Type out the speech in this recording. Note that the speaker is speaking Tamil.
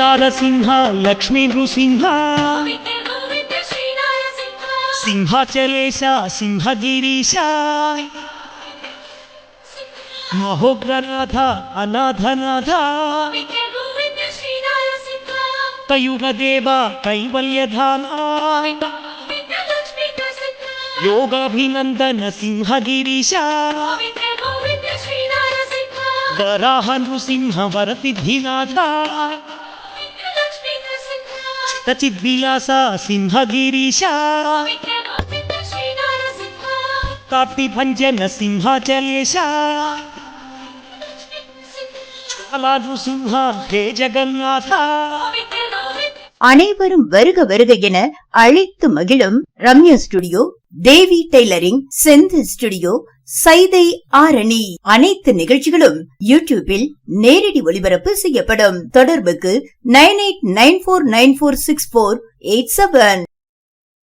శ్రీనారసింహ లక్ష్మీ నృసింహ. సింహాచలేశ సింహగిరీశ. మహోగ్రనాథ అనాథనాథ. తయుగదేవ కైవల్యధాన. యోగాభినందన సింహగిరీశ. వరాహ నృసింహ వరసిద్ధినాథ. கச்சித்விலாசா சிம்ஹகிரீஷா காப்திபஞ்சன சிம்ஹாச்சலேஷா ஹே ஜெகநாதா அனைவரும் வருக வருக என அழைத்து மகிழும் Ramya studio Devi tailoring Senthu studio Saidai Arani. அனைத்து நிகழ்ச்சிகளும் யூடியூபில் நேரடி ஒளிபரப்பு செய்யப்படும். தொடர்புக்கு nine eight nine four nine four six four eight seven.